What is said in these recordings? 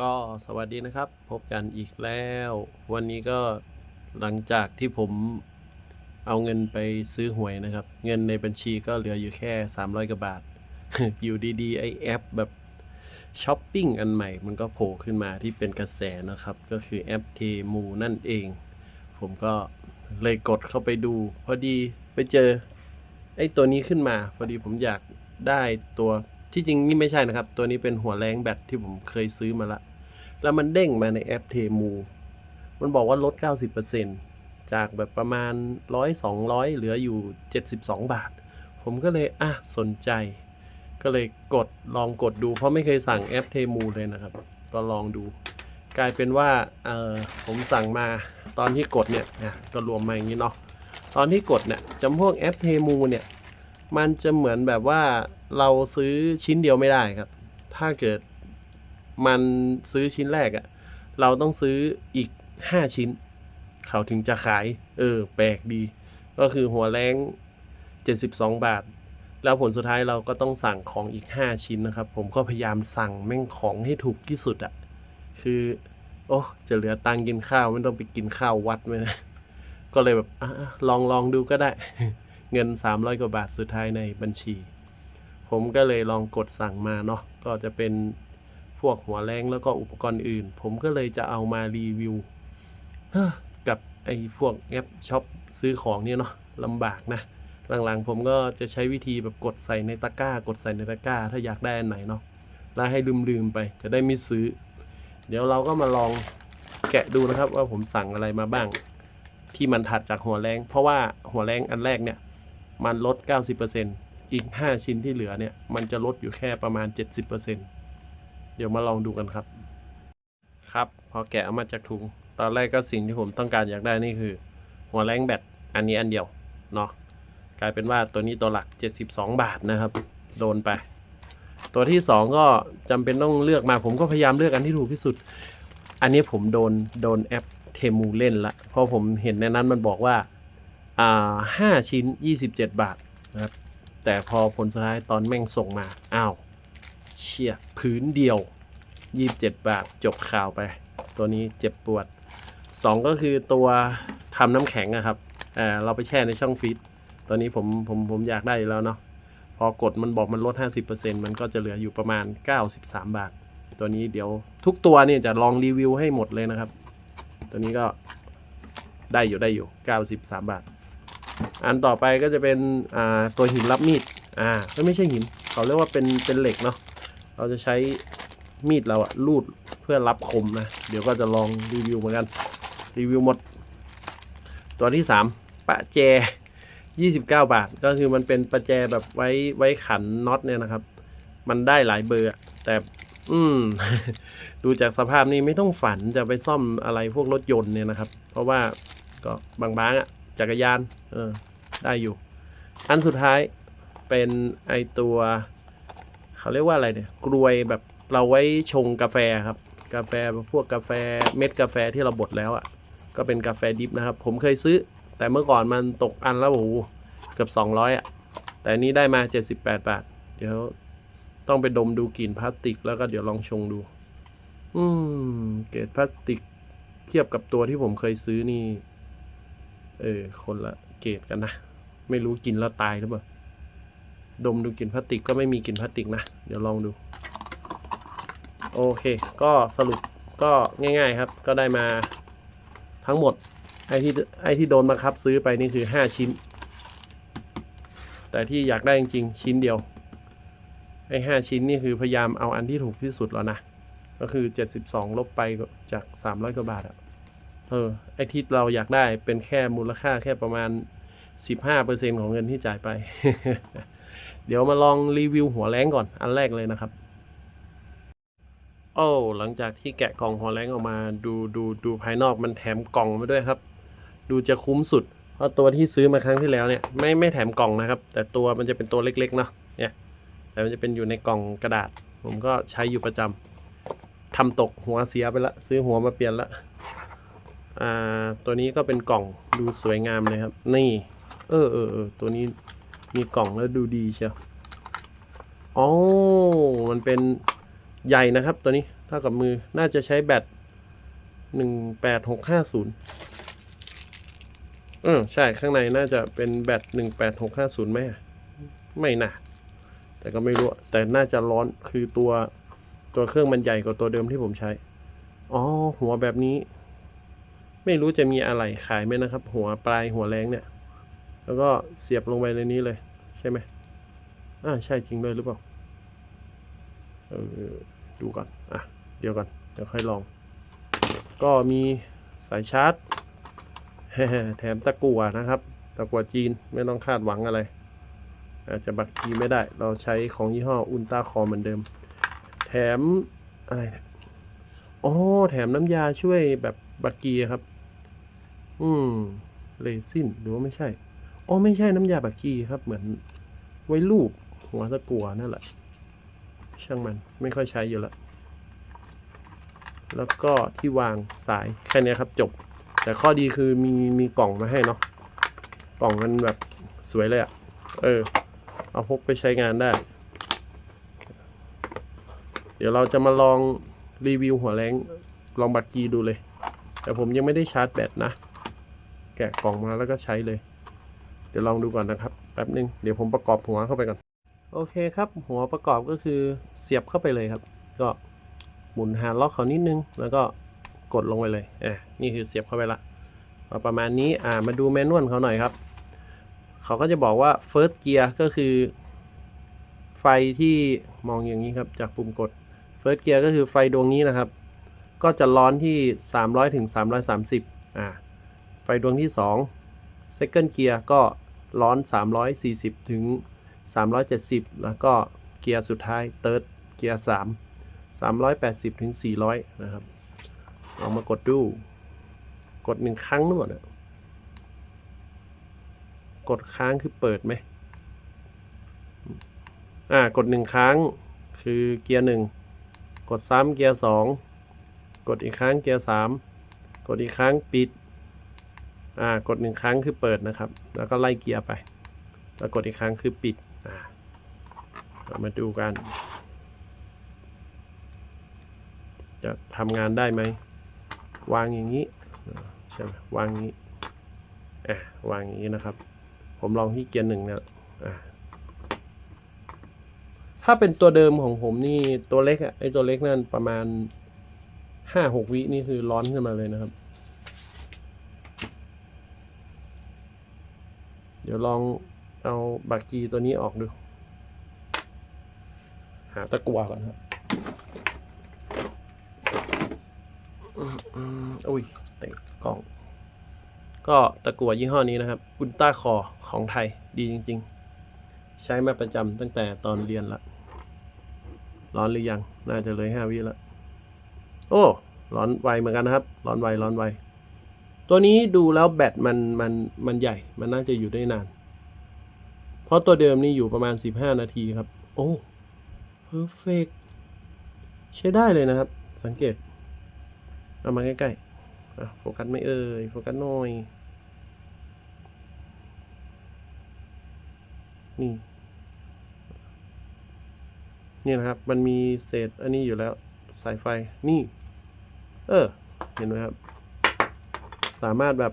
ก็สวัสดีนะครับ พบกันอีกแล้ว วันนี้ก็หลังจากที่ผมเอาเงินไปซื้อหวยนะครับ เงินในบัญชีก็เหลืออยู่แค่ 300กว่าบาท อยู่ดีๆไอแอปแบบช้อปปิ้งอันใหม่ มันก็โผล่ขึ้นมาที่เป็นกระแสนะครับ ก็คือแอปเทมูนั่นเอง ผมก็เลยกดเข้าไปดู พอดีไปเจอไอตัวนี้ขึ้นมา พอดีผมอยากได้ตัว ที่จริงนี่ไม่ใช่นะครับ ตัวนี้เป็นหัวแรงแบตที่ผมเคยซื้อมาละ แล้วมันเด้งมาในแอปเทมูมันบอกว่าลด 90%จากแบบประมาณ 100 200 เหลืออยู่ 72 บาท ผมก็เลยอะสนใจ ก็เลยกดลองกดดู เพราะไม่เคยสั่งแอปเทมูเลยนะครับ ก็ลองดู กลายเป็นว่าเออผมสั่งมาตอนที่กดเนี่ยอะก็รวมมาอย่างนี้เนาะตอนที่กดเนี่ยจำพวกแอปเทมูเนี่ย มันจะเหมือนแบบว่าเราซื้อชิ้นเดียวไม่ได้ครับ ถ้าเกิดมันซื้อชิ้นแรกอะ่ะ เราต้องซื้ออีก5ชิ้น เขาถึงจะขาย เออ แปลกดี ก็คือหัวแรง72บสองบาท แล้วผลสุดท้ายเราก็ต้องสั่งของอีก5ชิ้นนะครับ ผมก็พยายามสั่งแม่งของให้ถูกที่สุดอะ่ะ คือ โอ้จะเหลือตังกินข้าวไม่ต้องไปกินข้าววัดไหมนะก็เลยแบบอลองลองดูก็ได้ เงิน 300 กว่าบาทสุดท้ายในบัญชี ผมก็เลยลองกดสั่งมาเนาะก็จะเป็นพวกหัวแรงแล้วก็อุปกรณ์อื่น ผมก็เลยจะเอามารีวิวกับไอ้พวกแอปช็อปซื้อของเนี่ยเนาะลำบากนะ หลังๆ ผมก็จะใช้วิธีแบบกดใส่ในตะกร้า กดใส่ในตะกร้า ถ้าอยากได้อันไหนเนาะแล้วให้ลืมๆไปจะได้ไม่ซื้อ เดี๋ยวเราก็มาลองแกะดูนะครับว่าผมสั่งอะไรมาบ้าง ที่มันถัดจากหัวแรง เพราะว่าหัวแรงอันแรกเนี่ย มันลด 90%อีก 5 ชิ้นที่เหลือเนี่ย มันจะลดอยู่แค่ประมาณ 70%เดี๋ยวมาลองดูกันครับ ครับ พอแกะออกมาจากถุง ตอนแรกก็สิ่งที่ผมต้องการอยากได้นี่คือ หัวแรงแบตอันนี้อันเดียวเนาะกลายเป็นว่าตัวนี้ตัวหลัก 72 บาทนะครับ โดนไป ตัวที่ 2 ก็จำเป็นต้องเลือกมา ผมก็พยายามเลือกอันที่ถูกที่สุด อันนี้ผมโดนโดนแอปเทมูเล่นละเพราะผมเห็นในนั้นมันบอกว่า ห้าชิ้น 27 บาทนะครับ แต่พอผลสุดท้ายตอนแม่งส่งมา อ้าว เชี่ยพื้นเดียว 27 บาท จบข่าวไป ตัวนี้เจ็บปวด 2 ก็คือตัวทำน้ำแข็งอะครับเอ่อเราไปแช่ในช่องฟรีซตัวนี้ผมผมผมอยากได้แล้วเนาะ พอกดมันบอกมันลด 50%มันก็จะเหลืออยู่ประมาณ 93 บาท ตัวนี้เดี๋ยวทุกตัวเนี่ยจะลองรีวิวให้หมดเลยนะครับ ตัวนี้ก็ได้อยู่ได้อยู่ 93 บาท อันต่อไปก็จะเป็นอ่าตัวหินรับมีดอ่าไม่ใช่หิน เขาเรียกว่าเป็นเป็นเหล็กเนาะเราจะใช้มีดเราอะรูดเพื่อรับคมนะ เดี๋ยวก็จะลองรีวิวเหมือนกันรีวิวหมด ตัวที่สามปะแจ 29 บาท ก็คือมันเป็นประแจแบบไว้ไว้ขันน็อตเนี่ยนะครับ มันได้หลายเบอร์แต่อืม ดูจากสภาพนี้ไม่ต้องฝันจะไปซ่อมอะไรพวกรถยนต์เนี่ยนะครับ เพราะว่าก็บางๆอะ จักรยานเออได้อยู่ อันสุดท้ายเป็นไอตัว เขาเรียกว่าอะไรเนี่ย กลวยแบบเราไว้ชงกาแฟครับ กาแฟพวกกาแฟเม็ดกาแฟที่เราบดแล้วอะ่ะ ก็เป็นกาแฟดิบนะครับ ผมเคยซื้อ แต่เมื่อก่อนมันตกอันแล้วโอ้โหเกือบ 200อะ่ะ แต่นนี้ได้มา 78 บาท เดี๋ยวต้องไปดมดูกลิ่นพลาสติก แล้วก็เดี๋ยวลองชงดู อืม เกรดพลาสติก เทียบกับตัวที่ผมเคยซื้อนี่ เออ คนละเกรดกันนะ ไม่รู้กินแล้วตายหรือเปล่า ดมดูกลิ่นพลาสติกก็ไม่มีกลิ่นพลาสติกนะ เดี๋ยวลองดู โอเค ก็สรุปก็ง่ายๆครับ ก็ได้มาทั้งหมด ไอที่ไอที่โดนบังคับซื้อไปนี่คือห้าชิ้น แต่ที่อยากได้จริงๆ ชิ้นเดียว ไอห้าชิ้นนี่คือพยายามเอาอันที่ถูกที่สุดแล้วนะ ก็คือเจ็ดสิบสองลบไปจากสามร้อยกว่าบาทอะ เออไอที่เราอยากได้เป็นแค่มูลค่าแค่ประมาณสิบห้าเปอร์เซ็นของเงินที่จ่ายไป เดี๋ยวมาลองรีวิวหัวแรงก่อน อันแรกเลยนะครับ โอ้หลังจากที่แกะกล่องหัวแรงออกมา ดูดูดูภายนอกมันแถมกล่องมาด้วยครับ ดูจะคุ้มสุด เพราะตัวที่ซื้อมาครั้งที่แล้วเนี่ยไม่ไม่แถมกล่องนะครับ แต่ตัวมันจะเป็นตัวเล็กๆเนาะเนี่ย แต่มันจะเป็นอยู่ในกล่องกระดาษ ผมก็ใช้อยู่ประจำทำตกหัวเสียไปละ ซื้อหัวมาเปลี่ยนละ อ่าตัวนี้ก็เป็นกล่องดูสวยงามเลยครับ นี่ เออเออเออตัวนี้มีกล่องแล้วดูดีเชียวอ๋อมันเป็นใหญ่นะครับตัวนี้เท่ากับมือน่าจะใช้แบตหนึ่งแปดหกห้าศูนย์เออใช่ข้างในน่าจะเป็นแบตหนึ่งแปดหกห้าศูนย์ไหมไม่น่าแต่ก็ไม่รู้ แต่น่าจะร้อนคือตัวตัวเครื่องมันใหญ่กว่าตัวเดิมที่ผมใช้ อ๋อ หัวแบบนี้ ไม่รู้จะมีอะไรขายไหมนะครับ หัวปลายหัวแรงเนี่ย แล้วก็เสียบลงไปในนี้เลย ใช่ไหมอ่าใช่จริงด้วยหรือเปล่าเออดูก่อนอะเดี๋ยวก่อนเดี๋ยวค่อยลอง ก็มีสายชาร์จแถมตะกั่วนะครับ ตะกั่วจีนไม่ต้องคาดหวังอะไร อาจจะบักกีไม่ได้ เราใช้ของยี่ห้ออุลตราคอเหมือนเดิม แถมอะไรอ๋อแถมน้ำยาช่วยแบบบักกีครับ อืมเลซินหรือว่าไม่ใช่ อ๋อ ไม่ใช่น้ำยาบักกีครับ เหมือนไว้ลูบหัวตะกัวนั่นแหละ ช่างมันไม่ค่อยใช้อยู่แล้วแล้วก็ที่วางสายแค่นี้ครับจบ แต่ข้อดีคือมีมีกล่องมาให้เนาะกล่องมันแบบสวยเลยอะ่ะเออ เอาพกไปใช้งานได้ เดี๋ยวเราจะมาลองรีวิวหัวแรงลองบักกีดูเลย แต่ผมยังไม่ได้ชาร์จแบตนะ แกะกล่องมาแล้วก็ใช้เลย เดี๋ยวลองดูก่อนนะครับแป๊บนึงเดี๋ยวผมประกอบหัวเข้าไปก่อนโอเคครับ หัวประกอบก็คือเสียบเข้าไปเลยครับ ก็หมุนหาล็อกเขานิดนึง แล้วก็กดลงไปเลยอะนี่คือเสียบเข้าไปละเอาประมาณนี้อ่ามาดูแมนนวลเขาหน่อยครับ เขาก็จะบอกว่า first gear ก็คือ ไฟที่มองอย่างนี้ครับ จากปุ่มกด first gear ก็คือไฟดวงนี้นะครับ ก็จะร้อนที่ 300ถึง330อ่า ไฟดวงที่2 second gear ก็ร้อน 340 ถึง 370 แล้วก็เกียร์สุดท้าย third เกียร์ 3 380 ถึง 400 นะครับลองมากดดู กดหนึ่งครั้งนู่นะกดค้างคือเปิดไหม อ่า กดหนึ่งครั้งคือเกียร์หนึ่ง กดซ้ำเกียร์สอง กดอีกครั้งเกียร์สาม กดอีกครั้งปิด อ่ากดหนึ่งครั้งคือเปิดนะครับ แล้วก็ไล่เกียร์ไป แล้วกดอีกครั้งคือปิดอ่าเรามาดูกัน จะทำงานได้ไหม วางอย่างนี้ใช่ไหมวางอย่างนี้อะวางอย่างนี้นะครับ ผมลองที่เกียร์หนึ่งเนี่ยอะถ้าเป็นตัวเดิมของผมนี่ตัวเล็กอะไอตัวเล็กนั่นประมาณห้าหกวินี่คือร้อนขึ้นมาเลยนะครับ ดี๋ยวลองเอาบักกีตัวนี้ออกดู หาตะกัวก่อนครับอุ้ยเตะกล้อง ก็ตะกัวยี่ห้อนี้นะครับอุลตราคอของไทยดีจริง ๆ ใช้มาประจำตั้งแต่ตอนเรียนละ ร้อนหรือยัง น่าจะเลยห้าวิละ โอ้ ร้อนไวเหมือนกันนะครับ ร้อนไว ร้อนไว ตัวนี้ดูแล้วแบตมันมันมันใหญ่ มันน่าจะอยู่ได้นาน เพราะตัวเดิมนี่อยู่ประมาณ 15 นาทีครับ โอ้เพอร์เฟกใช้ได้เลยนะครับ สังเกต เอามาใกล้ๆอะโฟกัสไม่เอ่ย โฟกัสหน่อย นี่ นี่นะครับ มันมีเศษอันนี้อยู่แล้ว สายไฟ นี่ เออ เห็นไหมครับ สามารถแบบ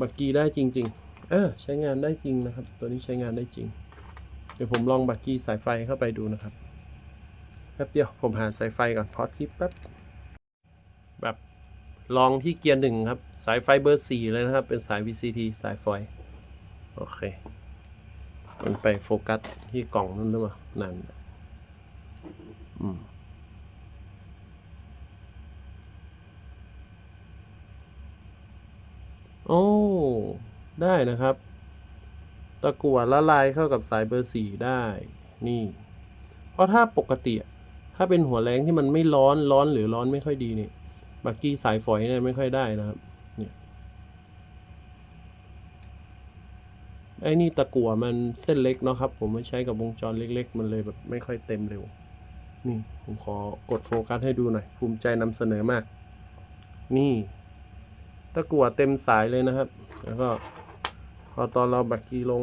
บักกีได้จริงๆเออใช้งานได้จริงนะครับ ตัวนี้ใช้งานได้จริง เดี๋ยวผมลองบักกีสายไฟเข้าไปดูนะครับ แป๊บเดียวผมหาสายไฟก่อนพอดคลิปแป๊บ แบบลองที่เกียร์หนึ่งครับ สายไฟเบอร์สี่เลยนะครับ เป็นสาย VCT สายไฟ โอเค มันไปโฟกัสที่กล่องนั่นหรือเปล่า นั่น อืม โอ้ ได้นะครับ ตะกั่วละลายเข้ากับสายเบอร์สี่ได้ นี่ เพราะถ้าปกติ ถ้าเป็นหัวแรงที่มันไม่ร้อนร้อนหรือร้อนไม่ค่อยดีเนี่ย บักกี้สายฝอยเนี่ยไม่ค่อยได้นะครับ เนี่ย ไอ้นี่ตะกั่วมันเส้นเล็กเนาะครับ ผมไม่ใช้กับวงจรเล็ก ๆ มันเลยแบบไม่ค่อยเต็มเร็ว นี่ ผมขอกดโฟกัสให้ดูหน่อย ภูมิใจนำเสนอมาก นี่ ตะกั่วเต็มสายเลยนะครับ แล้วก็ พอตอนเราบักกี้ลง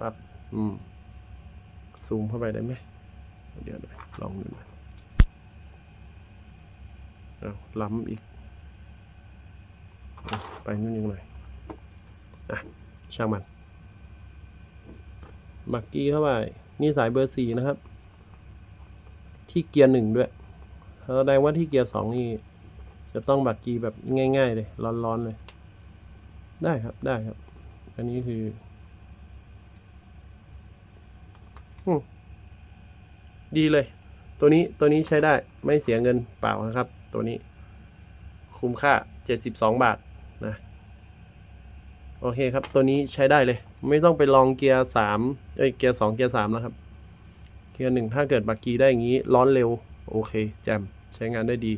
วับอืมซูมเข้าไปได้ไหมเดี๋ยวเดี๋ยวลองดูหน่อยเอาล้ำอีกเอาไปนู่นอีกหน่อยอะช่างมัน บักกี้เข้าไป นี่สายเบอร์สี่นะครับ ที่เกียร์หนึ่งด้วยแสดงว่าที่เกียร์สองนี่ จะต้องบักกีแบบง่าย ๆ เลย ร้อนๆเลย ได้ครับได้ครับ อันนี้คือดีเลย ตัวนี้ตัวนี้ใช้ได้ไม่เสียเงินเปล่านะครับ ตัวนี้ คุ้มค่า 72 บาทนะ โอเคครับ ตัวนี้ใช้ได้เลย ไม่ต้องไปลองเกียร์สามเอ้ยเกียร์สองเกียร์สามแล้วครับ เกียร์หนึ่งถ้าเกิดบักกีได้อย่างนี้ ร้อนเร็ว โอเค แจมใช้งานได้ดี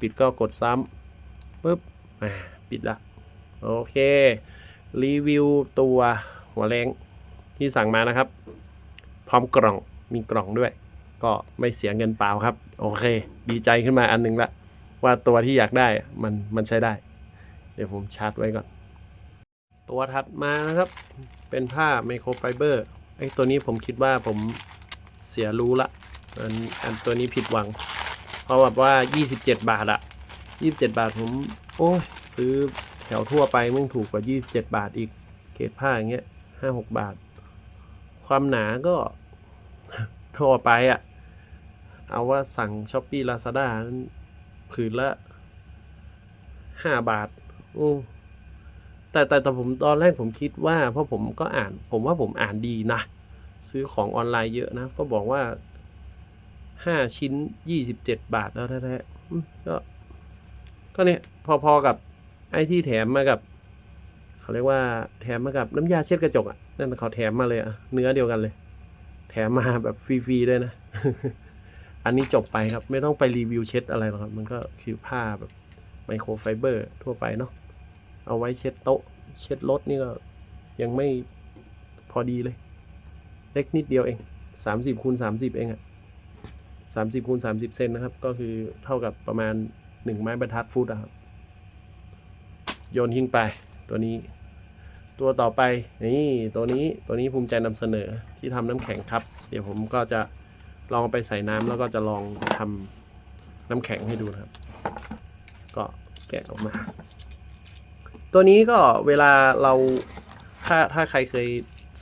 ปิดก็กดซ้ำปุ๊บปิดละโอเค รีวิวตัวหัวแรงที่สั่งมานะครับ พร้อมกล่องมีกล่องด้วย ก็ไม่เสียเงินเปล่าครับ โอเค ดีใจขึ้นมาอันหนึ่งละว่าตัวที่อยากได้มันมันใช้ได้ เดี๋ยวผมชาร์จไว้ก่อน ตัวถัดมานะครับ เป็นผ้าไมโครไฟเบอร์ไอ้ตัวนี้ผมคิดว่าผมเสียรู้ละอันอันตัวนี้ผิดหวัง เพราะแบบว่า 27 บาทอะ27 บาทผม โอ้ย ซื้อแถวทั่วไปมึงถูกกว่า 27 บาทอีก เกรดผ้าอย่างเงี้ย5-6บาท ความหนาก็ทั่วไปอะเอาว่าสั่งช้อปปี้ลาซาด้าผืนละห้าบาทโอือแต่แต่แต่ผมตอนแรกผมคิดว่า เพราะผมก็อ่าน ผมว่าผมอ่านดีนะ ซื้อของออนไลน์เยอะนะ ก็บอกว่า ห้าชิ้นยี่สิบเจ็ดบาทแล้วแท้ๆก็ ก็เนี่ย พอๆกับไอ้ที่แถมมากับ เขาเรียกว่าแถมมากับน้ำยาเช็ดกระจกอะนั่นเขาแถมมาเลยอะเนื้อเดียวกันเลย แถมมาแบบฟรีๆด้วยนะ อันนี้จบไปครับ ไม่ต้องไปรีวิวเช็ดอะไรหรอกครับ มันก็คือผ้าแบบไมโครไฟเบอร์ทั่วไปเนาะเอาไว้เช็ดโต๊ะ เช็ดรถนี่ก็ยังไม่พอดีเลย เล็กนิดเดียวเองสามสิบคูณสามสิบเองอะ สามสิบคูณสามสิบเซนนะครับ ก็คือเท่ากับประมาณหนึ่งไม้บรรทัดฟุตอะครับ โยนทิ้งไปตัวนี้ ตัวต่อไปนี่ตัวนี้ตัวนี้ภูมิใจนำเสนอที่ทำน้ำแข็งครับ เดี๋ยวผมก็จะลองไปใส่น้ำแล้วก็จะลองทำน้ำแข็งให้ดูนะครับ ก็แกะออกมา ตัวนี้ก็เวลาเราถ้าถ้าใครเคย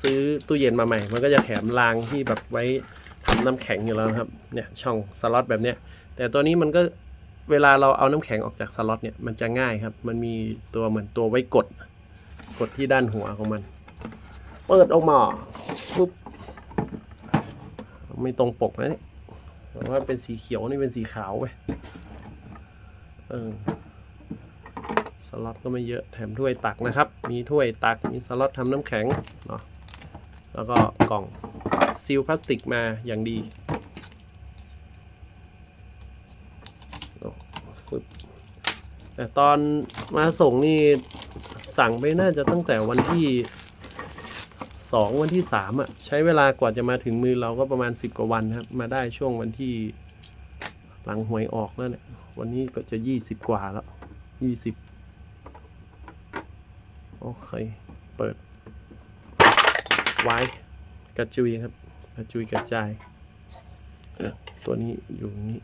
ซื้อตู้เย็นมาใหม่ มันก็จะแถมรางที่แบบไว้ น้ำแข็งอยู่แล้วครับเนี่ยช่องสล็อตแบบเนี้ยแต่ตัวนี้มันก็เวลาเราเอาน้ำแข็งออกจากสล็อตเนี่ยมันจะง่ายครับ มันมีตัวเหมือนตัวไว้กด กดที่ด้านหัวของมัน เปิดออกมาปุ๊บไม่ตรงปกนะเนี่ยแต่ว่าเป็นสีเขียวนี่เป็นสีขาวไปเออสล็อตก็ไม่เยอะแถมถ้วยตักนะครับ มีถ้วยตักมีสล็อตทำน้ำแข็งเนาะแล้วก็กล่อง ซีลพลาสติกมาอย่างดีแต่ตอนมาส่งนี่สั่งไปน่าจะตั้งแต่วันที่สองวันที่สามอะ ใช้เวลากว่าจะมาถึงมือเราก็ประมาณสิบกว่าวันครับ มาได้ช่วงวันที่หลังหวยออกแล้วเนี่ย วันนี้ก็จะยี่สิบกว่าแล้วยี่สิบโอเค เปิด ไว้กระจุยครับ กระจุยกระจาย ตัวนี้อยู่นี่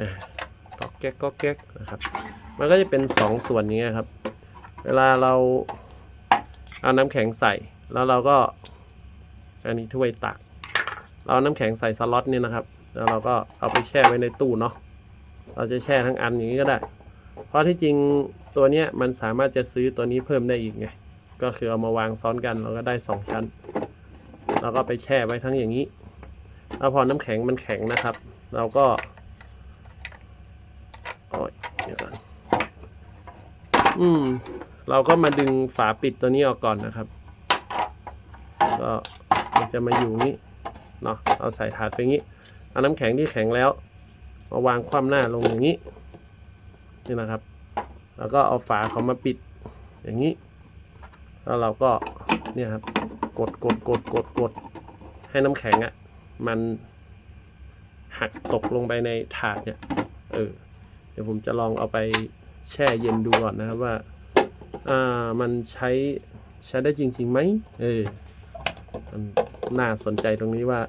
อ่าก็แก๊กก็แก๊กนะครับ มันก็จะเป็นสองส่วนนี้ครับ เวลาเราเอาน้ำแข็งใส่ แล้วเราก็ อันนี้ถ้วยตัก เราเอาน้ำแข็งใส่สล็อตนี่นะครับ แล้วเราก็เอาไปแช่ไว้ในตู้เนาะ เราจะแช่ทั้งอันอย่างนี้ก็ได้ เพราะที่จริงตัวเนี้ยมันสามารถจะซื้อตัวนี้เพิ่มได้อีกไง ก็คือเอามาวางซ้อนกันเราก็ได้สองชั้น เราก็ไปแช่ไว้ทั้งอย่างนี้ แล้วพอน้ำแข็งมันแข็งนะครับ เราก็โอ้ยเดี๋ยวก่อนอืม เราก็มาดึงฝาปิดตัวนี้ออกก่อนนะครับ ก็มันจะมาอยู่นี้เนาะเอาใส่ถาดไปงี้เอาน้ำแข็งที่แข็งแล้วมาวางคว่ำหน้าลงอย่างนี้นี่นะครับ แล้วก็เอาฝาเขามาปิดอย่างนี้ แล้วเราก็ เนี่ยครับ กดกดกดกดกดให้น้ำแข็งอะ่ะ มันหักตกลงไปในถาดเนี่ย เออ เดี๋ยวผมจะลองเอาไปแช่เย็นดูก่อนนะครับว่า อ่า มันใช้ใช้ได้จริงๆไหม เออมันน่าสนใจตรงนี้ว่า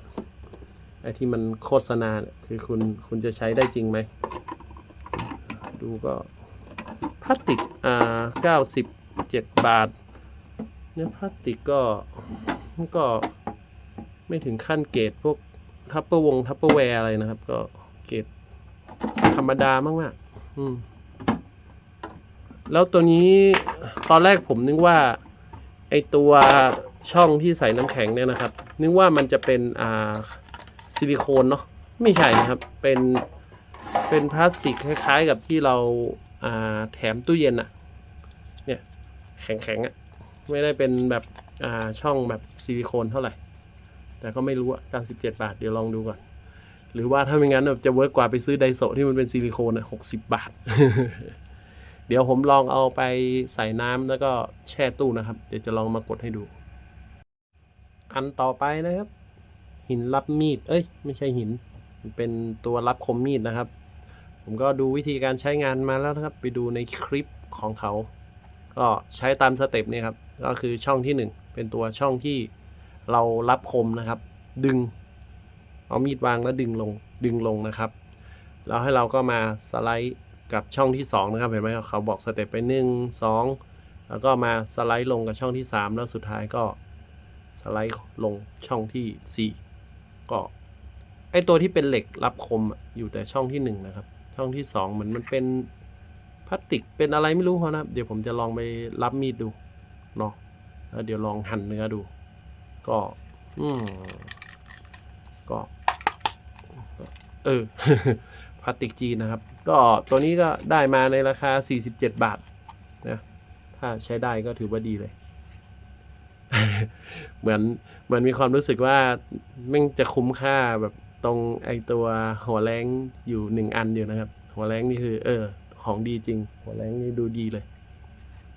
ไอ้ที่มันโฆษณาคือคุณคุณจะใช้ได้จริงไหม ดูก็พลาสติกอ่าเก้าสิบเจ็ดบาท เนี่ยพลาสติกก็ก็ไม่ถึงขั้นเกรดพวกทัพเปอร์วงทัพเปอร์แวร์อะไรนะครับ ก็เกรดธรรมดามากๆอืม แล้วตัวนี้ตอนแรกผมนึกว่า ไอตัวช่องที่ใส่น้ำแข็งเนี่ยนะครับ นึกว่ามันจะเป็นอ่าซิลิโคนเนาะไม่ใช่นะครับ เป็นเป็นพลาสติกคล้ายๆกับที่เราอ่าแถมตู้เย็นอะเนี่ย แข็งๆอะ ไม่ได้เป็นแบบอ่าช่องแบบซิลิโคนเท่าไหร่ แต่ก็ไม่รู้อะ97 บาท เดี๋ยวลองดูก่อน หรือว่าถ้าไม่งั้นแบบจะเวิร์กกว่าไปซื้อไดโซที่มันเป็นซิลิโคนอะ60 บาท เดี๋ยวผมลองเอาไปใส่น้ำแล้วก็แช่ตู้นะครับ เดี๋ยวจะลองมากดให้ดู อันต่อไปนะครับ หินรับมีด เอ้ย ไม่ใช่หิน มันเป็นตัวรับคมมีดนะครับ ผมก็ดูวิธีการใช้งานมาแล้วนะครับ ไปดูในคลิปของเขา ก็ใช้ตามสเต็ปนี่ครับ ก็คือช่องที่หนึ่งเป็นตัวช่องที่เรารับคมนะครับ ดึง เอามีดวางแล้วดึงลงดึงลงนะครับ แล้วให้เราก็มาสไลด์กับช่องที่สองนะครับ เห็นไหมเขาบอกสเต็ปไปหนึ่งสองแล้วก็มาสไลด์ลงกับช่องที่สามแล้วสุดท้ายก็สไลด์ลงช่องที่สี่ก็ไอตัวที่เป็นเหล็กรับคมอยู่แต่ช่องที่หนึ่งนะครับ ช่องที่สองเหมือนมันเป็นพลาสติกเป็นอะไรไม่รู้เขานะครับเดี๋ยวผมจะลองไปรับมีดดู เนาะแล้วเดี๋ยวลองหั่นเนื้อดู ก็ อืมก็ เออพลาสติกจีนนะครับ ก็ตัวนี้ก็ได้มาในราคา 47 บาทนะถ้าใช้ได้ก็ถือว่าดีเลย เหมือนเหมือนมีความรู้สึกว่าแม่งจะคุ้มค่าแบบตรงไอตัวหัวแรงอยู่หนึ่งอันอยู่นะครับ หัวแรงนี่คือ เออ ของดีจริง หัวแรงนี่ดูดีเลย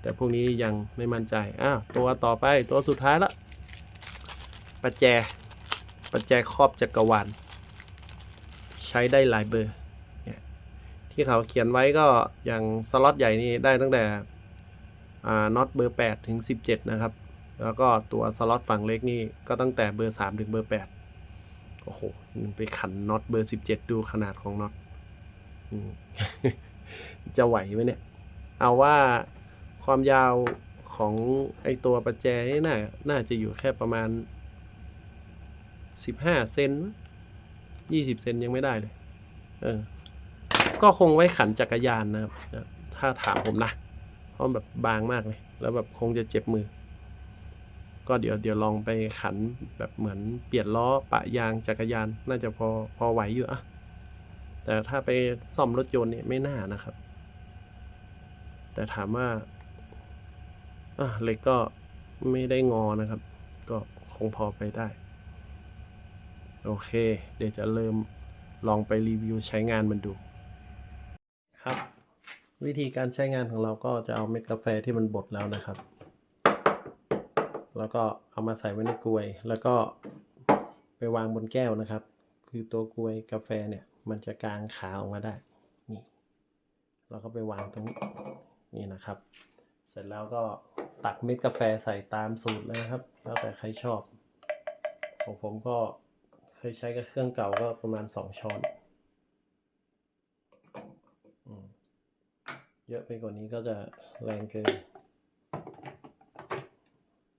แต่พวกนี้ยังไม่มั่นใจ อ้าว ตัวต่อไปตัวสุดท้ายละประแจ ประแจครอบจักรวาล ใช้ได้หลายเบอร์ เนี่ย ที่เขาเขียนไว้ก็อย่างสล็อตใหญ่นี่ได้ตั้งแต่อ่าน็อตเบอร์ 8 ถึง 17 นะครับ แล้วก็ตัวสล็อตฝั่งเล็กนี่ก็ตั้งแต่เบอร์ 3 ถึงเบอร์ 8 โอ้โห ไปขันน็อตเบอร์ 17 ดูขนาดของน็อตจะไหวไหมเนี่ย เอาว่า ความยาวของไอตัวประแจนี่น่าน่าจะอยู่แค่ประมาณ 15 เซนมั้งยี่สิบเซนยังไม่ได้เลย เออ ก็คงไว้ขันจักรยานนะครับถ้าถามผมนะ เพราะแบบบางมากเลย แล้วแบบคงจะเจ็บมือ ก็เดี๋ยวเดี๋ยวลองไปขันแบบเหมือนเปลี่ยนล้อปะยางจักรยาน น่าจะพอพอไหวอยู่อะแต่ถ้าไปซ่อมรถยนต์เนี่ยไม่น่านะครับ แต่ถามว่า อะเล็กก็ไม่ได้งอนะครับ ก็คงพอไปได้ โอเค เดี๋ยวจะเริ่มลองไปรีวิวใช้งานมันดู ครับ วิธีการใช้งานของเราก็จะเอาเม็ดกาแฟที่มันบดแล้วนะครับ แล้วก็เอามาใส่ไว้ในกลวย แล้วก็ไปวางบนแก้วนะครับ คือตัวกลวยกาแฟเนี่ยมันจะกางขาออกมาได้ นี่ เราก็ไปวางตรงนี้ นี่นะครับ เสร็จแล้วก็ตักเม็ดกาแฟใส่ตามสูตรเลยนะครับ แล้วแต่ใครชอบ ของผมก็เคยใช้กับเครื่องเก่าก็ประมาณสองช้อนเยอะไปกว่านี้ก็จะแรงเกิน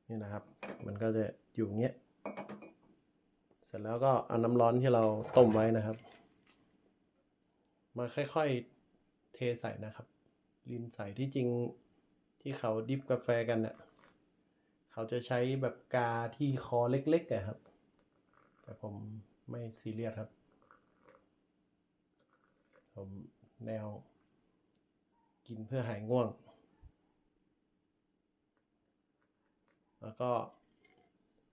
นี่นะครับ มันก็จะอยู่อย่างเงี้ย เสร็จแล้วก็เอาน้ำร้อนที่เราต้มไว้นะครับ มาค่อยๆเทใส่นะครับ ลินใส่ที่จริง ที่เขาดิฟกาแฟกันเน่ะเขาจะใช้แบบกาที่คอเล็กๆอะครับ แต่ผมไม่ซีเรียสครับ ผมแนวกินเพื่อหายง่วง แล้วก็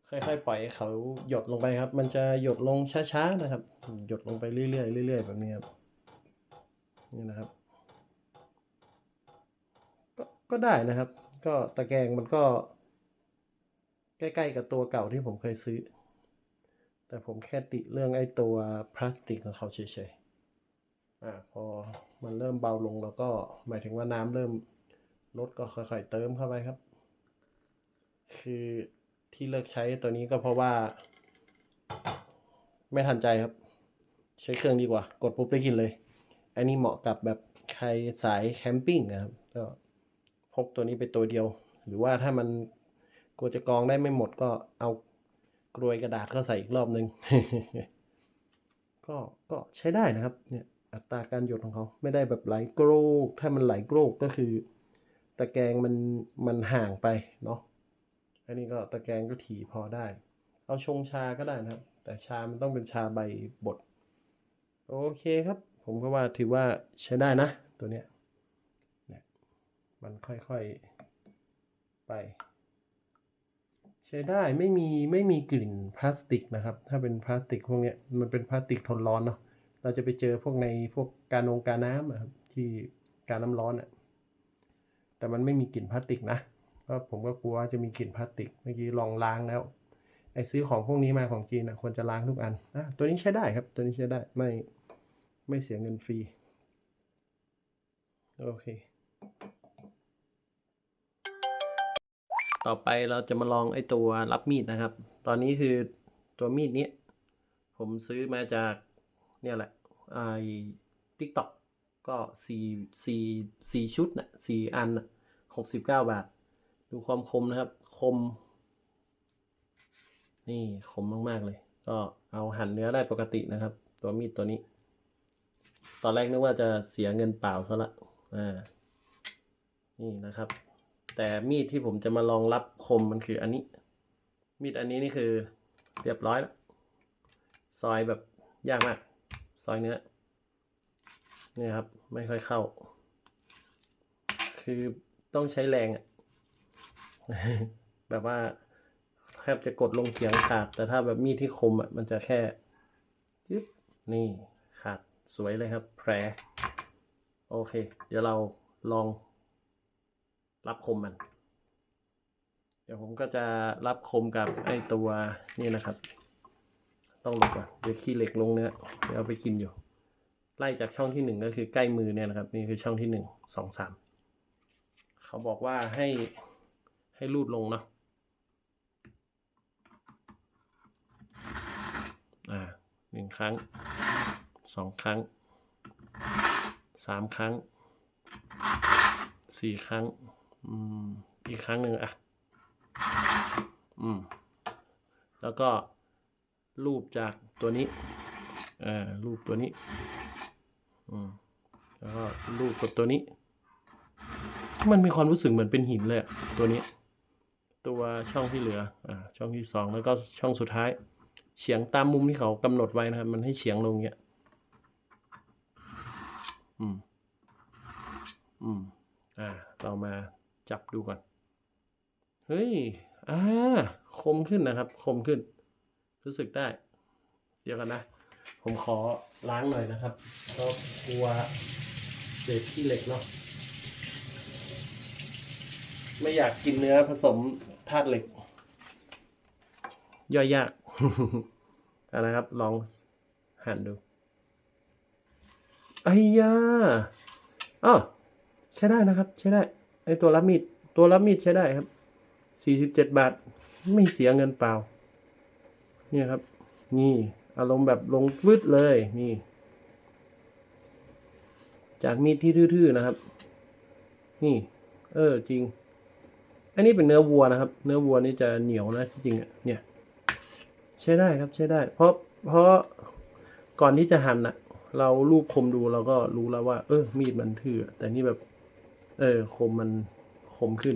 ค่อยๆปล่อยเขาหยดลงไปครับ มันจะหยดลงช้าๆนะครับ หยดลงไปเรื่อยๆเรื่อยๆแบบนี้ครับ นี่นะครับ ก็ได้นะครับ ก็ตะแกรงมันก็ ใกล้ๆกับตัวเก่าที่ผมเคยซื้อ แต่ผมแค่ติเรื่องไอ้ตัวพลาสติกของเขาเฉยๆอ่าพอมันเริ่มเบาลงแล้วก็หมายถึงว่าน้ำเริ่มลดก็ค่อยๆเติมเข้าไปครับ คือที่เลิกใช้ตัวนี้ก็เพราะว่า ไม่ทันใจครับ ใช้เครื่องดีกว่า กดปุ๊บได้กินเลย อันนี้เหมาะกับแบบใครสายแคมปิ้งนะครับก็ กตัวนี้ไปตัวเดียว หรือว่าถ้ามันกลัวจะกรองได้ไม่หมดก็เอากรวยกระดาษเข้าใส่อีกรอบนึงก็ก็ใช้ได้นะครับเนี่ยอัตราการหยดของเขาไม่ได้แบบไหลโกรก ถ้ามันไหลโกรกก็คือตะแกรงมันมันห่างไปเนาะอันนี้ก็ตะแกรงก็ถี่พอได้ เอาชงชาก็ได้นะครับ แต่ชามันต้องเป็นชาใบบด โอเคครับ ผมก็ว่าถือว่าใช้ได้นะตัวเนี้ย มันค่อยๆไป ใช้ได้ไม่มีไม่มีกลิ่นพลาสติกนะครับ ถ้าเป็นพลาสติกพวกเนี้ยมันเป็นพลาสติกทนร้อนเนาะเราจะไปเจอพวกในพวกการนงการน้ำอะครับที่การน้ำร้อนอะแต่มันไม่มีกลิ่นพลาสติกนะเพราะผมก็กลัวว่าจะมีกลิ่นพลาสติกเมื่อกี้ลองล้างแล้วไอ้ซื้อของพวกนี้มาของจีนนะควรจะล้างทุกอันอะตัวนี้ใช้ได้ครับ ตัวนี้ใช้ได้ไม่ไม่เสียเงินฟรีโอเค ต่อไปเราจะมาลองไอ้ตัวรับมีดนะครับ ตอนนี้คือตัวมีดนี้ ผมซื้อมาจากเนี่ยแหละไอ้ทิกตอกก็สี่สี่สี่ชุดนะสี่อันนะหกสิบเก้าบาท ดูความคมนะครับ คม นี่คมมากๆเลย ก็เอาหั่นเนื้อได้ปกตินะครับ ตัวมีดตัวนี้ ตอนแรกนึกว่าจะเสียเงินเปล่าซะละอ่านี่นะครับ แต่มีดที่ผมจะมาลองรับคมมันคืออันนี้ มีดอันนี้นี่คือเรียบร้อยแล้วซอยแบบยากมาก ซอยเนื้อนี่ครับ ไม่ค่อยเข้า คือต้องใช้แรงอะแบบว่าแทบจะกดลงเขียงขาด แต่ถ้าแบบมีดที่คมอะมันจะแค่ยึบนี่ขาดสวยเลยครับ แผลโอเค เดี๋ยวเราลอง รับคมมัน เดี๋ยวผมก็จะรับคมกับไอตัวนี่นะครับ ต้องลงก่อนเดี๋ยวขี้เหล็กลงเนื้อเดี๋ยวเอาไปกินอยู่ ไล่จากช่องที่หนึ่งก็คือใกล้มือเนี่ยนะครับ นี่คือช่องที่หนึ่งสองสามเขาบอกว่าให้ให้รูดลงเนาะอ่าหนึ่งครั้งสองครั้งสามครั้งสี่ครั้ง อืมอีกครั้งหนึ่งอะ อืม แล้วก็รูปจากตัวนี้อ่ารูปตัวนี้ อืม แล้วก็รูปกับตัวนี้ มันมีความรู้สึกเหมือนเป็นหินเลยตัวนี้ ตัวช่องที่เหลือ อ่า ช่องที่สองแล้วก็ช่องสุดท้าย เฉียงตามมุมที่เขากำหนดไว้นะครับ มันให้เฉียงลงเงี้ย อืม อืม อ่าเรามา จับดูก่อน เฮ้ย อ่า คมขึ้นนะครับ คมขึ้น รู้สึกได้ เดี๋ยวกันนะ ผมขอล้างหน่อยนะครับเพราะกลัวเศษขี้เหล็กเนาะ ไม่อยากกินเนื้อผสมธาตุเหล็ก ย่อยยากเอาละครับ ลองหั่นดูไอ้ยาอ้อใช้ได้นะครับ ใช้ได้ อตัวรับมีดตัวรับมีดใช้ได้ครับสี่สิบเจ็ดบาท ไม่เสียเงินเปล่า เนี่ยครับ นี่อารมณ์แบบลงฟึดเลยนี่ จากมีดที่ทื่อๆนะครับ นี่ เออจริง อันนี้เป็นเนื้อวัวนะครับ เนื้อวัวนี่จะเหนียวนะที่จริงอะเนี่ย ใช้ได้ครับใช้ได้ เพราะเพราะก่อนที่จะหั่นอะเราลูบคมดูเราก็รู้แล้วว่า เออมีดมันทื่อแต่นี่แบบ เออคมมันคมขึ้น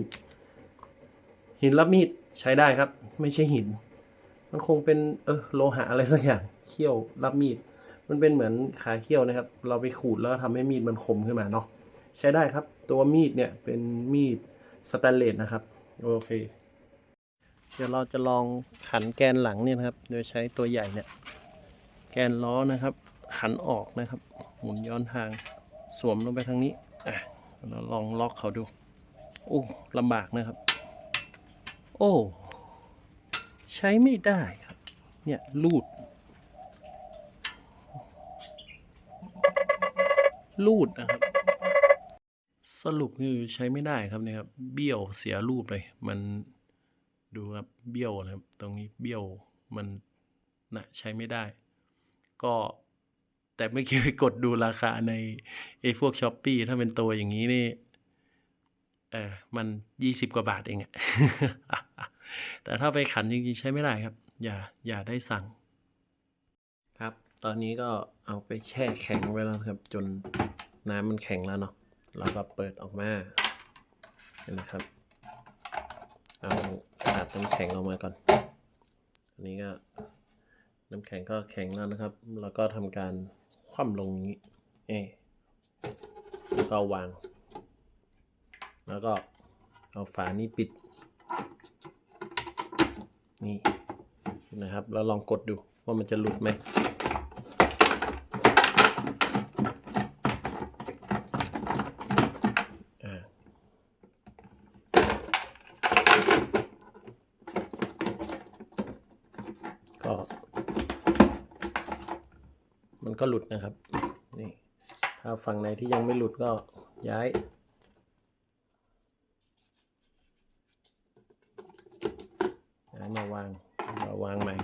หินรับมีดใช้ได้ครับ ไม่ใช่หิน มันคงเป็นเออโลหะอะไรสักอย่างเขี้ยวรับมีด มันเป็นเหมือนขาเขี้ยวนะครับ เราไปขูดแล้วทำให้มีดมันคมขึ้นมาเนาะใช้ได้ครับ ตัวมีดเนี่ยเป็นมีดสแตนเลสนะครับโอเค เดี๋ยวเราจะลองขันแกนหลังเนี่ยนะครับ โดยใช้ตัวใหญ่เนี่ย แกนล้อนะครับ ขันออกนะครับ หมุนย้อนทางสวมลงไปทางนี้อะ เราลองล็อกเขาดู โอ้ลำบากนะครับ โอ้ใช้ไม่ได้ครับ เนี่ยลูด ลูดนะครับ สรุปคือใช้ไม่ได้ครับเนี่ยครับ เบี้ยวเสียรูปเลย มันดูครับเบี้ยวนะครับ ตรงนี้เบี้ยวมันนะใช้ไม่ได้ ก็ แต่เมื่อกี้ไปกดดูราคาในไอ้พวกช้อปปีถ้าเป็นตัวอย่างนี้นี่ เออมันยี่สิบกว่าบาทเองอะแต่ถ้าไปขันจริงๆใช้ไม่ได้ครับ อย่าอย่าได้สั่ง ครับ ตอนนี้ก็เอาไปแช่แข็งไว้แล้วครับ จนน้ำมันแข็งแล้วเนาะเราก็เปิดออกมาเห็นไหมครับ เอาตัดน้ำแข็งออกมาก่อน อันนี้ก็น้ำแข็งก็แข็งแล้วนะครับ แล้วก็ทำการ คว่ำลงนี้เอะแล้วก็วาง แล้วก็เอาฝานี้ปิด นี่นะครับ แล้วลองกดดูว่ามันจะหลุดไหม อ่า ก็ มัน ก็หลุดนะครับ นี่ ถ้าฝั่งไหนที่ยังไม่หลุดก็ย้ายย้ายมาวางมาวางใหม่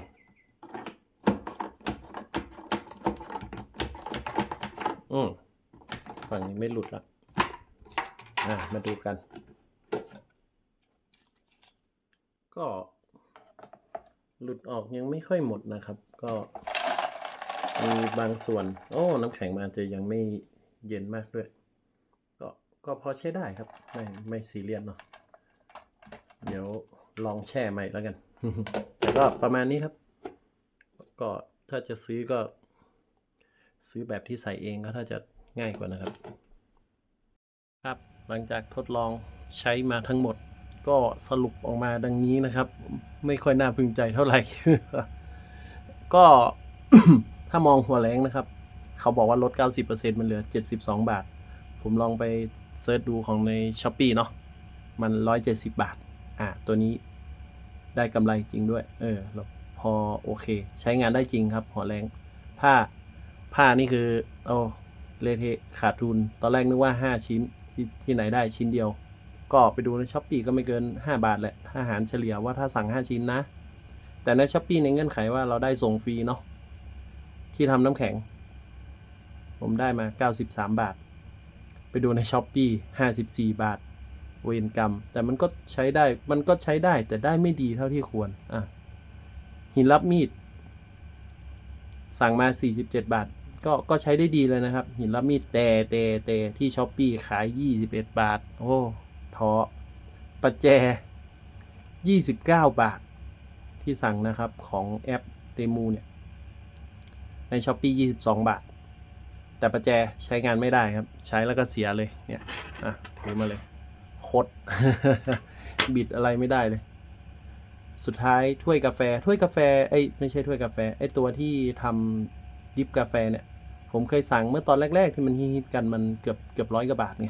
อืมฝั่งนี้ไม่หลุดละอะมาดูกัน ก็หลุดออกยังไม่ค่อยหมดนะครับ ก็ มีบางส่วน โอ้น้ำแข็งมันอาจจะยังไม่เย็นมากด้วย ก็ก็พอใช้ได้ครับ ไม่ไม่ซีเรียสเนาะเดี๋ยวลองแช่ใหม่แล้วกันแต่ก็ประมาณนี้ครับ ก็ถ้าจะซื้อก็ ซื้อแบบที่ใส่เองก็ถ้าจะง่ายกว่านะครับ ครับหลังจากทดลองใช้มาทั้งหมด ก็สรุปออกมาดังนี้นะครับ ไม่ค่อยน่าพึงใจเท่าไหร่ ก็ ถ้ามองหัวแรงนะครับ เขาบอกว่าลด 90%มันเหลือ 72 บาท ผมลองไปเซิร์ชดูของใน s h อ p e e เนาะมัน 170 บาท อะตัวนี้ได้กำไรจริงด้วย เออแล้วพอโอเค ใช้งานได้จริงครับ หัวแรง ผ้าผ้านี่คือ โอ้เลเทขาดทุน ตอนแรกนึกว่า 5 ชิ้นที่ที่ไหนได้ชิ้นเดียว ก็ไปดูในช้อปปีก็ไม่เกิน 5 บาทแหละถ้าหารเฉลี่ยว่าถ้าสั่ง 5 ชิ้นนะ แต่ในช้อปปีในเงื่อนไขว่าเราได้ส่งฟรีเนาะ ที่ทำน้ำแข็ง ผมได้มา 93 บาท ไปดูในช้อปปี54 บาท เวรกรรม แต่มันก็ใช้ได้ มันก็ใช้ได้แต่ได้ไม่ดีเท่าที่ควร อะ หินรับมีด สั่งมา 47 บาท ก็ก็ใช้ได้ดีเลยนะครับ หินรับมีดแต่แต่แต่ที่ช้อปปีขาย 21 บาท โอ้ท้อประแจ 29 บาท ที่สั่งนะครับของแอปเตมูเนี่ย ในช้อปปี22บาท แต่ประแจใช้งานไม่ได้ครับ ใช้แล้วก็เสียเลยเนี่ยอะถือมาเลยคดบิดอะไรไม่ได้เลย สุดท้ายถ้วยกาแฟ ถ้วยกาแฟไอ้ไม่ใช่ถ้วยกาแฟไอ้ตัวที่ทำดิฟกาแฟเนี่ย ผมเคยสั่งเมื่อตอนแรก ๆ ที่มันฮิตกันมันเกือบเกือบร้อยกว่าบาทไง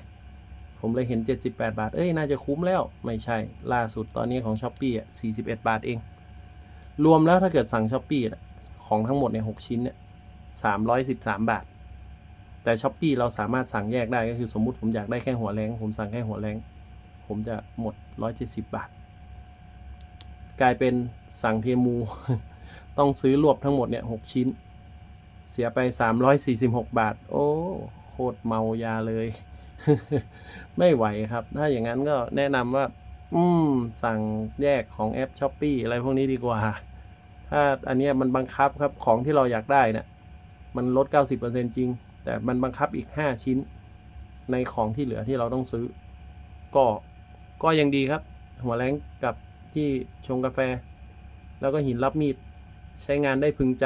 ผมเลยเห็น 78 บาท เอ้ย น่าจะคุ้มแล้ว ไม่ใช่ ล่าสุดตอนนี้ของ s h อ p e e อะ41 บาทเอง รวมแล้วถ้าเกิดสั่ง s h อ p e e อะของทั้งหมดเนี่ย6ชิ้นเนี่ย 313 บาท แต่ s h อ p e e เราสามารถสั่งแยกได้ก็คือสมมุติผมอยากได้แค่หัวแรงผมสั่งแค่หัวแรงผมจะหมด 170 บาท กลายเป็นสั่งเทมู ต้องซื้อรวบทั้งหมดเนี่ย 6 ชิ้น เสียไป 346 บาท โอ้โคตรเมายาเลย ไม่ไหวครับ ถ้าอย่างนั้นก็แนะนำว่า อืม สั่งแยกของแอปช้อปปีอะไรพวกนี้ดีกว่า ถ้าอันนี้มันบังคับครับของที่เราอยากได้เนี่ย มันลด 90%จริง แต่มันบังคับอีก 5 ชิ้น ในของที่เหลือที่เราต้องซื้อ ก็ก็ยังดีครับ หัวแรงกับที่ชงกาแฟ แล้วก็หินรับมีด ใช้งานได้พึงใจ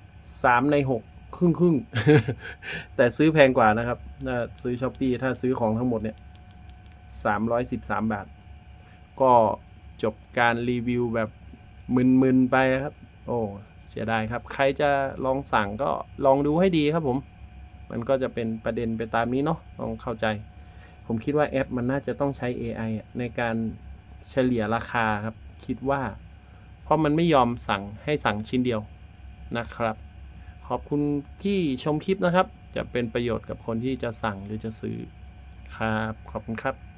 3 ใน 6 ครึ่งครึ่งแต่ซื้อแพงกว่านะครับ ถ้าซื้อช้อปปีถ้าซื้อของทั้งหมดเนี่ย 313 บาท ก็จบการรีวิวแบบมึนๆไปครับ โอ้ เสียดายครับ ใครจะลองสั่งก็ลองดูให้ดีครับผม มันก็จะเป็นประเด็นไปตามนี้เนาะต้องเข้าใจ ผมคิดว่าแอปมันน่าจะต้องใช้ AI อในการเฉลี่ยราคาครับ คิดว่า เพราะมันไม่ยอมสั่งให้สั่งชิ้นเดียวนะครับ ขอบคุณที่ชมคลิปนะครับ จะเป็นประโยชน์กับคนที่จะสั่งหรือจะซื้อครับ ขอบคุณครับ